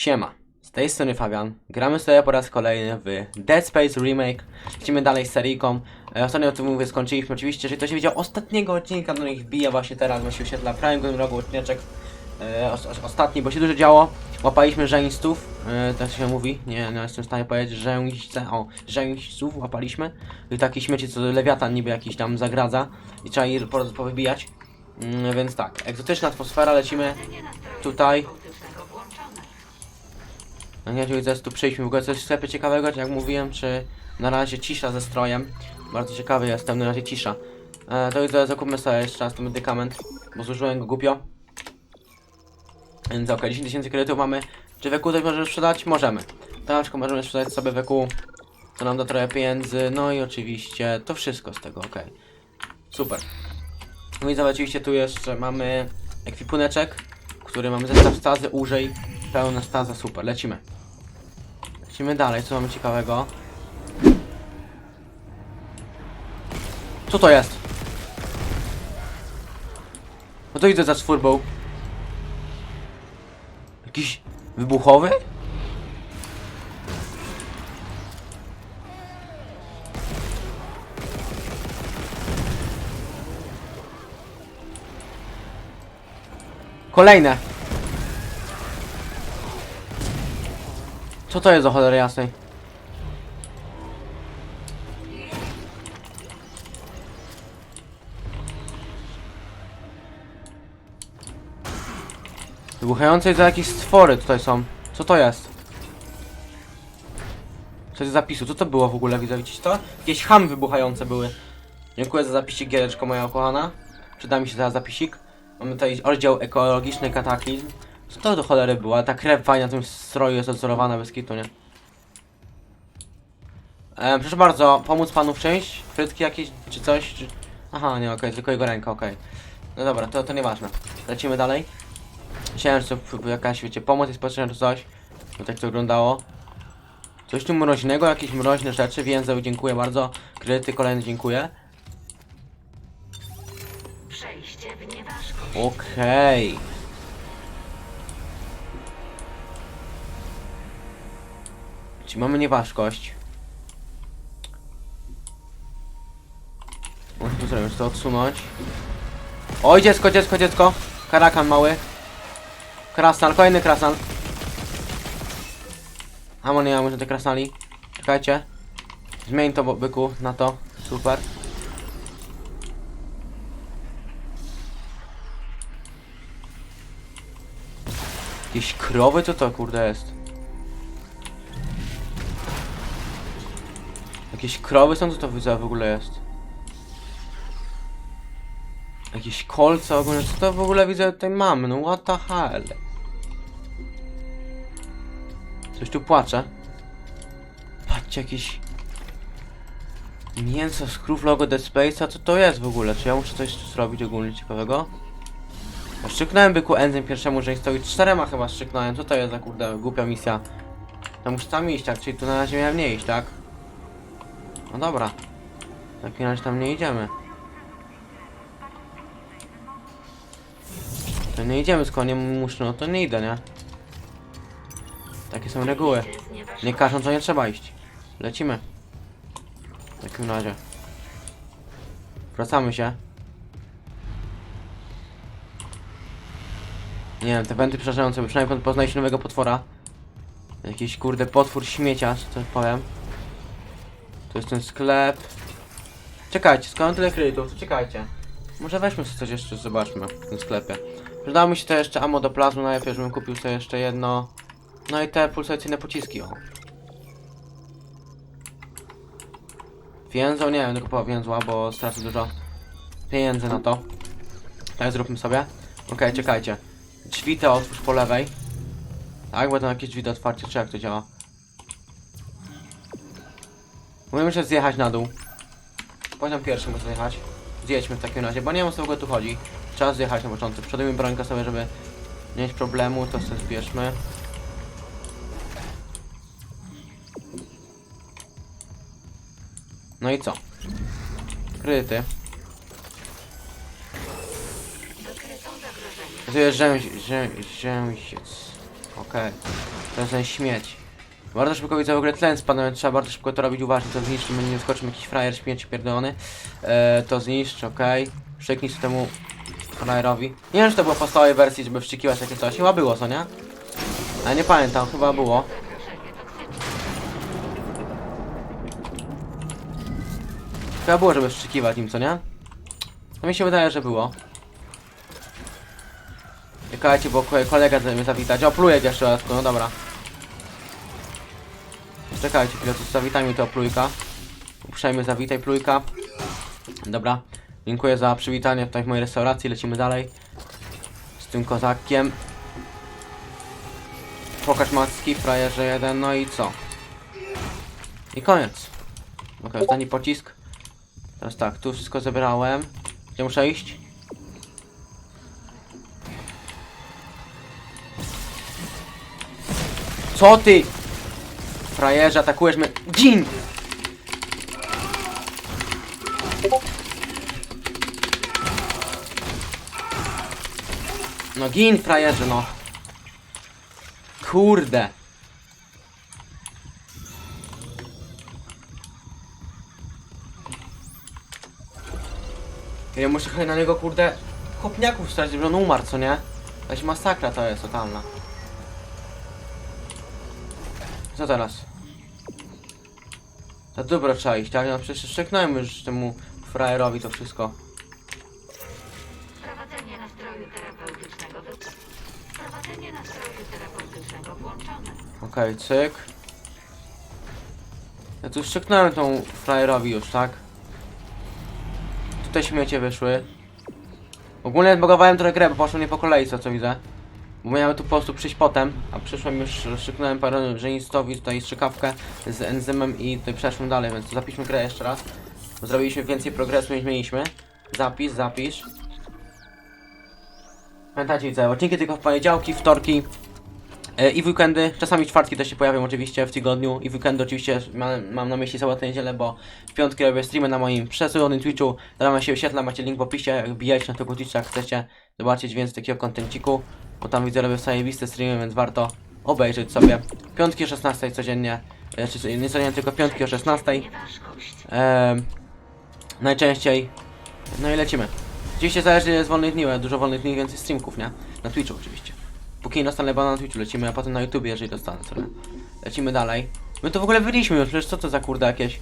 Siema, z tej strony Fabian. Gramy sobie po raz kolejny w Dead Space Remake. Lecimy dalej z seryjką. E, Ostatnio o tym mówię, skończyliśmy oczywiście. Jeżeli ktoś nie widział ostatniego odcinka, do nich wbija właśnie teraz, właśnie wyświetla w prawym górnym rogu odcineczek. E, os, os, ostatni, bo się dużo działo. Łapaliśmy żeństów, e, tak się mówi, nie, nie jestem w stanie powiedzieć, żeńźce, o, żeńźców łapaliśmy. I takie śmieci, co lewiatan niby jakiś tam zagradza i trzeba je po, powybijać. Mm, więc tak, egzotyczna atmosfera, lecimy tutaj. No wiem, zaraz tu przejdźmy. W ogóle coś w ciekawego, jak mówiłem, czy na razie cisza ze strojem. Bardzo ciekawy jestem, na razie cisza. E, to już zakupmy sobie jeszcze raz ten medykament, bo zużyłem go głupio. Więc ok, 10 tysięcy kredytów mamy. Czy weku coś możemy sprzedać? Możemy. Taczkę możemy sprzedać sobie weku. To nam da trochę pieniędzy. No i oczywiście to wszystko z tego, ok. Super. No i zobacz, oczywiście tu jeszcze mamy ekwipuneczek, który mamy zestaw stazy, użyj, pełna staza, super, lecimy. Lecimy dalej, co mamy ciekawego? Co to jest? No to idę za czwórbą. Jakiś wybuchowy? Kolejne. Co to jest za cholery jasnej? Wybuchające za jakieś stwory tutaj są. Co to jest? Coś z zapisu. Co to było w ogóle? Widzicie to? Jakieś chamy wybuchające były. Dziękuję za zapisik, giereczko moja ukochana. Przyda mi się teraz zapisik. Mamy tutaj oddział ekologiczny kataklizm. Co to do cholery była? Ta krew fajna na tym stroju jest odzorowana bez kitu, nie? E, proszę bardzo, pomóc panu w czymś? Frytki jakieś, czy coś? Czy... Aha, nie, okej, tylko jego ręka, okej. No dobra, to, to nieważne. Lecimy dalej. Myślałem, że to jakaś, wiecie, pomoc jest potrzebna czy coś. No tak to wyglądało. Coś tu mroźnego, jakieś mroźne rzeczy, więzeł, dziękuję bardzo. Kredyty kolejne, dziękuję. Przejście w Czyli mamy nieważkość. Może tu zrobić to odsunąć. Oj, dziecko, dziecko, dziecko. Karakan mały. Krasnal, kolejny krasnal. A może nie mamy te krasnali. Czekajcie. Zmień to byku na to. Super. Jakieś krowy? Co to kurde jest? Jakieś krowy są? Co to w ogóle jest? Jakieś kolce ogólnie, co to w ogóle widzę tutaj mamy? No what the hell? Coś tu płacze. Patrzcie, jakieś... Mięso z krów logo Dead Space'a, co to jest w ogóle? Czy ja muszę coś tu zrobić ogólnie ciekawego? Szczyknąłem byku enzym pierwszemu, że stoi czterema chyba szczyknąłem. Co to jest za kurde głupia misja? To muszę tam iść, tak? Czyli tu na razie miałem nie iść, tak? No dobra. W takim razie tam nie idziemy. To nie idziemy, skoro nie muszę, no to nie idę, nie? Takie są reguły. Z. Nie każą, to nie trzeba iść. Lecimy. W takim razie. Wracamy się. Nie wiem, te wenty przerażające, przynajmniej po- poznaj się nowego potwora. Jakiś kurde potwór śmiecia, co powiem. To jest ten sklep. Czekajcie, mam tyle kredytów, to czekajcie. Może weźmy sobie coś jeszcze, zobaczmy w tym sklepie. Przydało mi się to jeszcze ammo do plazmy najpierw, żebym kupił sobie jeszcze jedno. No i te pulsacyjne pociski, o. Więzą, nie wiem, nie kupował więzła, bo stracę dużo pieniędzy na to. Tak, zróbmy sobie. Okej, czekajcie. Drzwi te otwórz po lewej. Tak, będą jakieś drzwi do otwarcia, czy jak to działa? Możemy jeszcze zjechać na dół. Poziom pierwszy muszę zjechać. Zjedźmy w takim razie, bo nie wiem o co w ogóle tu chodzi. Trzeba zjechać na początek. Przodujmy brońkę sobie, żeby nie mieć problemu, to sobie zbierzmy. No i co? Kryty. Jest rzęś, rzę, rzęsiec. Okej. To jest ten śmieć. Bardzo szybko widzę w ogóle tlen spadł, więc trzeba bardzo szybko to robić uważnie, to zniszczymy, nie skoczymy jakiś frajer śmieci pierdolony. E, to zniszcz, okej. Przyknij się temu frajerowi. Nie wiem, czy to było w podstawowej wersji, żeby wszczykiwać takie coś. Chyba było, co nie? Ale nie pamiętam, chyba było. Chyba było, żeby wszczykiwać im, co nie? No mi się wydaje, że było. Czekajcie, bo ko- kolega chce mnie zawitać. O, pluje jeszcze raz, no dobra. Czekajcie chwilę, tu zawitaj mi to plujka. Uprzejmy zawitaj plujka. Dobra. Dziękuję za przywitanie tutaj w mojej restauracji. Lecimy dalej. Z tym kozakiem. Pokaż macki, frajerze jeden, no i co? I koniec. Ok, ostatni pocisk. Teraz tak, tu wszystko zebrałem. Gdzie muszę iść? Co ty? Frajerze, atakujesz mnie. Gin! No gin, frajerze, no. Kurde. Ja muszę chyba na niego, kurde, kopniaków stracić, żeby on umarł, co nie? Jakaś masakra to jest totalna. Co teraz? To dobro trzeba iść, tak? No przecież szczeknąłem już temu frajerowi to wszystko. Prowadzenie nastroju terapeutycznego wy... Prowadzenie nastroju terapeutycznego włączone. Okej, cyk. Ja tu szczeknąłem tą frajerowi już, tak? Tutaj śmiecie wyszły. Ogólnie zbogowałem trochę grę, bo poszło nie po kolei, co, co widzę. Bo miałem tu po prostu przyjść potem, a przyszłem już, szczeknąłem parę żenistowi tutaj strzykawkę z enzymem i tutaj przeszłem dalej, więc zapiszmy grę jeszcze raz. Zrobiliśmy więcej progresu niż mieliśmy. Zapis, zapisz. Pamiętajcie, widzę, odcinki tylko w poniedziałki, wtorki, I w weekendy, czasami czwartki też się pojawią oczywiście w tygodniu i w weekendy oczywiście mam, mam na myśli sobotę, niedzielę, bo w piątki robię streamy na moim przesyłonym Twitchu, tam się wyświetla, macie link w opisie, jak wbijajcie na tego Twitcha, chcecie zobaczyć więcej takiego kontenciku, bo tam widzę robię zajebiste streamy, więc warto obejrzeć sobie. Piątki o 16 codziennie, e, czy nie codziennie, tylko piątki o 16. Nieważkość. Ehm, najczęściej. No i lecimy. Oczywiście zależy jest wolnych dni, dużo wolnych dni, więcej streamków, nie? Na Twitchu oczywiście. Póki nie dostanę bana na Twitchu lecimy, a potem na YouTubie, jeżeli dostanę sobie. Lecimy dalej. My to w ogóle wyliśmy już, przecież co to za kurde jakieś?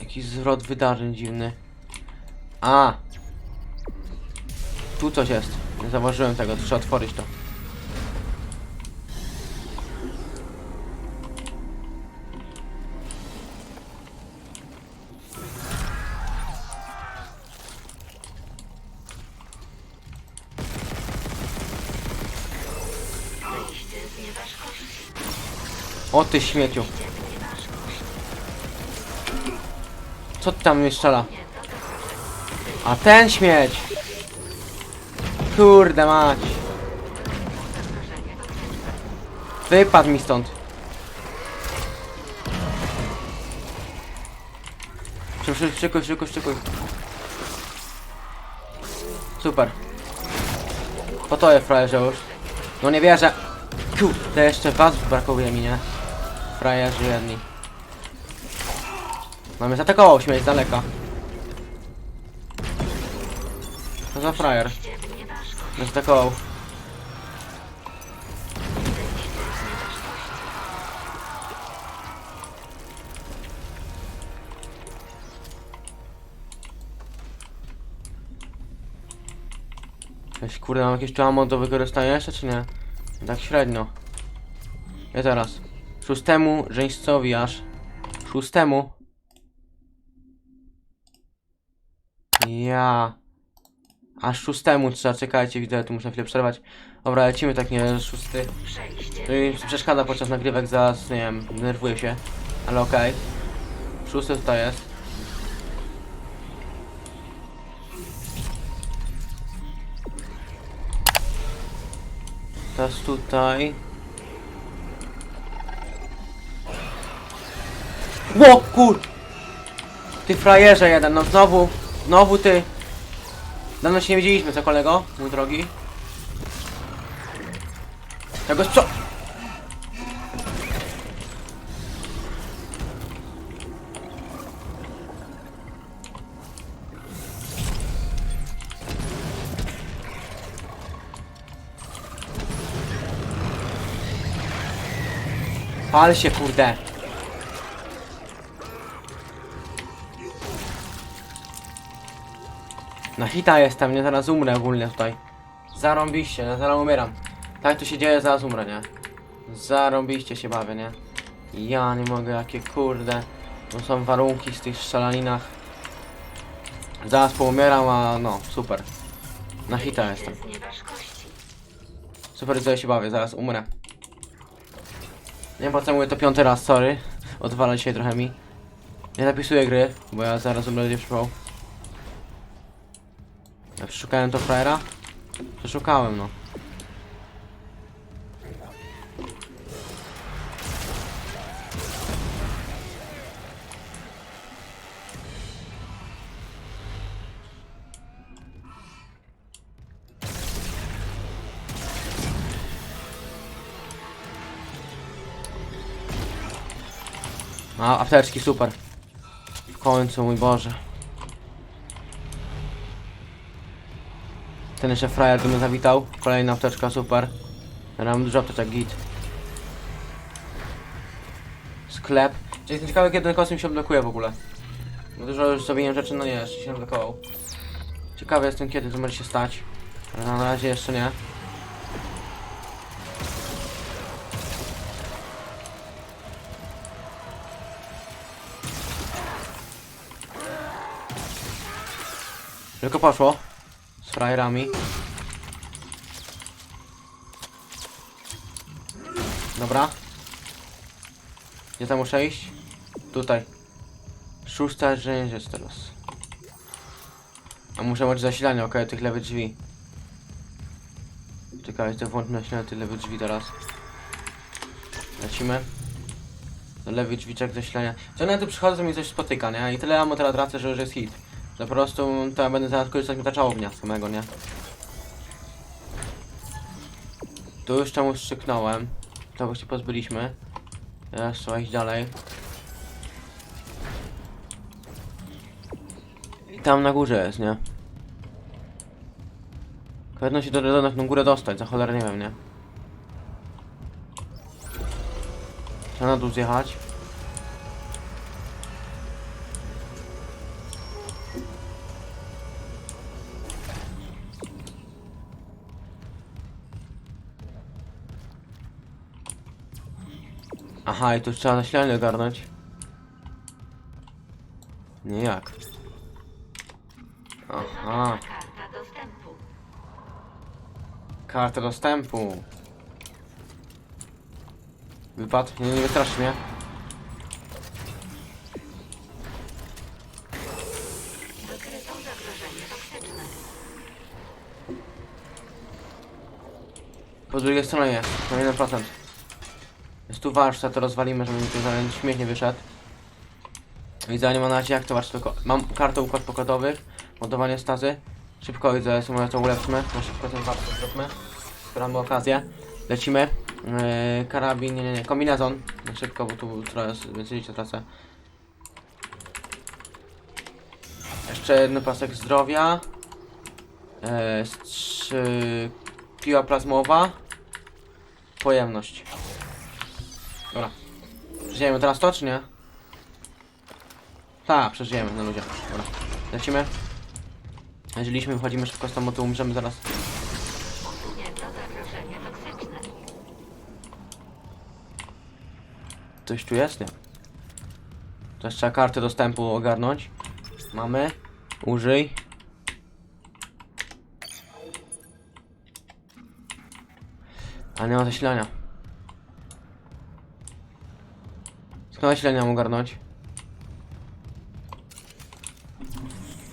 Jakiś zwrot wydarzeń dziwny. A! Tu coś jest. Nie zauważyłem tego, trzeba otworzyć to. O ty śmieciu. Co ty tam mnie strzela? A ten śmieć! Kurde mać! Wypadł mi stąd. Szybko, szybko, szybko. Super. Po to jest frajerze już. No nie wierzę. Kurde, jeszcze was brakuje mi, nie? Frajerzy jedni. Mamy zaatakował śmieć z daleka. Co za frajer? Nas atakował. Jakieś kurde, mam jakieś tu ammo do wykorzystania jeszcze, czy nie? Tak średnio. Ja teraz. Szóstemu żeńcowi aż. Szóstemu. Ja. Aż szóstemu trzeba, czekajcie, widzę, tu muszę chwilę przerwać. Dobra, lecimy tak nie, szósty. Mi przeszkadza podczas nagrywek, zaraz, nie wiem, denerwuję się. Ale okej. Szósty tutaj jest. Teraz tutaj. Ło, kur... Ty frajerze jeden, no znowu, znowu ty. Dawno się nie widzieliśmy, co kolego, mój drogi? Ja go sprzo... Pal się, kurde. Na hita jestem, nie? Zaraz umrę ogólnie tutaj. Zarąbiście, ja zaraz umieram. Tak to się dzieje, zaraz umrę, nie? Zarąbiście się bawię, nie? Ja nie mogę, jakie kurde. To są warunki z tych strzelaninach. Zaraz poumieram, a no, super. Na hita jestem. Super, że się bawię, zaraz umrę. Nie wiem po co mówię to piąty raz, sorry. Odwala dzisiaj trochę mi. Nie zapisuję gry, bo ja zaraz umrę będzie przypał. Ja przeszukałem to frajera? Przeszukałem, no. A, apteczki, super. W końcu, mój Boże. Ten jeszcze frajer tu mnie zawitał. Kolejna apteczka, super. Mam dużo apteczek, git. Sklep. Jestem ciekawy, kiedy ten kosmik się odblokuje w ogóle. Dużo już zrobiłem rzeczy, no nie, jeszcze się odblokował. Ciekawy jestem, kiedy to może się stać. Ale na razie jeszcze nie. Tylko poszło. Frajerami. Dobra. Gdzie tam muszę iść? Tutaj. Szósta rzecz jest teraz. A muszę mieć zasilanie, okej, tych lewych drzwi. Czekaj, to włączmy nasilanie tych lewych drzwi teraz. Lecimy. Do lewych drzwiczek zasilania. Ciągle tu przychodzę, to mi coś spotyka, nie? I tyle mam teraz tracę, że już jest hit. To po prostu to ja będę zaraz korzystać z czałownia samego, nie? Tu już czemuś strzyknąłem. Tego się pozbyliśmy. Teraz trzeba iść dalej. I tam na górze jest, nie? Pewno się do na tą górę dostać, za cholerę nie wiem, nie? Trzeba na dół zjechać. Aha, i tu trzeba zasilanie ogarnąć. Nie jak. Aha, Karta dostępu. karta dostępu. Wypad, nie, nie wystrasz mnie. Po drugiej stronie jest, na 1%. Tu warsztat, to rozwalimy, żeby mi tu zaraz śmiech nie wyszedł. Widzę, nie ma na razie jak to warsztat, mam kartę układ pokładowych, ładowanie stazy. Szybko widzę, symulację ulepszmy, na szybko ten warsztat zróbmy. Zbieramy okazję. Lecimy. Yy, karabin, nie, nie, nie, kombinezon. Szybko, bo tu teraz więcej życia tracę. Jeszcze jeden pasek zdrowia. Yy. Piła plazmowa. Pojemność. Dobra. Przeżyjemy teraz to, czy nie? Tak, przeżyjemy na ludzie. Dobra. Lecimy. Jeździliśmy, wchodzimy szybko z tam, bo tu umrzemy zaraz. Coś tu jest, nie? Teraz trzeba kartę dostępu ogarnąć. Mamy. Użyj. A nie ma zasilania. Skąd zasilania mam ogarnąć?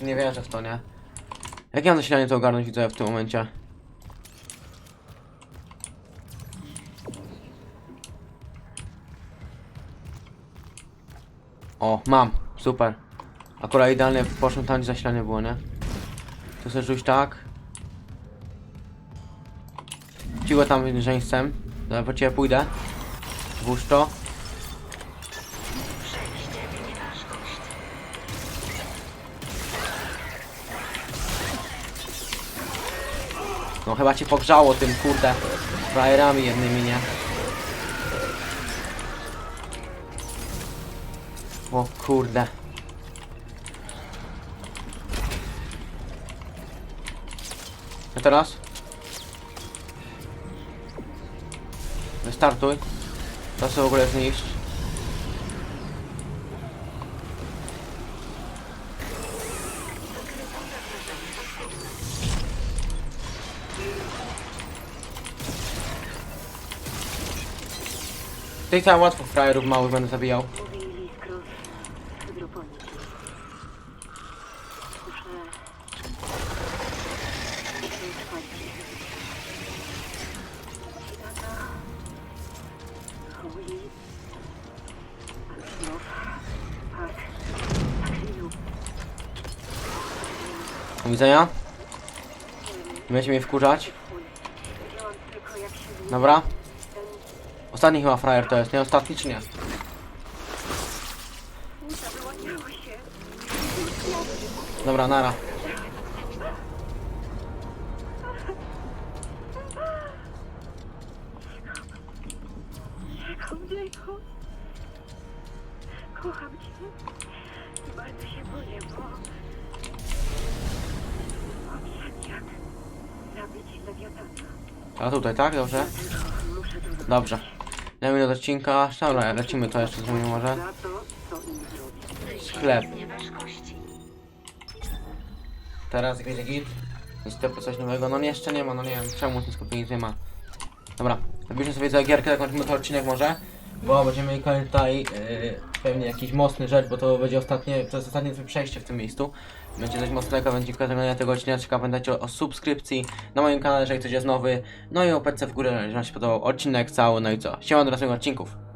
Nie wierzę w to, nie? Jak ja mam zasilanie to ogarnąć widzę w tym momencie? O, mam. Super. Akurat idealnie poszło tam, gdzie zasilanie było, nie? Tu sobie rzuć tak. Ciło tam żeńcem. Dobra, po ciebie pójdę. Włóż to. No chyba cię pogrzało tym, kurde, frajerami jednymi, nie? O kurde. A teraz? Wystartuj. To sobie w ogóle zniszcz. Tej tam łatwo frajerów małych będę zabijał. Do widzenia. Będziecie mnie wkurzać. Dobra. Ostatni chyba frajer to jest, nie? Ostatni czy nie? Dobra, nara. Kocham cię. Bardzo się boję, bo... Zabić. A tutaj, tak? Dobrze? Dobrze. Dajmy do odcinka. Dobra, lecimy to jeszcze zrobimy może. To. Sklep. Teraz jakiś git. Niestety coś nowego. No nie, jeszcze nie ma, no nie wiem czemu ten skupienie nic nie ma. Dobra, zabierzmy sobie za gierkę, zakończymy ten odcinek może. Bo będziemy mieli tutaj yy, pewnie jakiś mocny rzecz, bo to będzie ostatnie, jest ostatnie przejście w tym miejscu. Będzie dość mocnego, będzie kolejnego tego odcinka. Pamiętajcie o, o subskrypcji na moim kanale, jeżeli ktoś jest nowy. No i o PC w górę, jeżeli wam się podobał odcinek cały, no i co. Siema do następnych odcinków.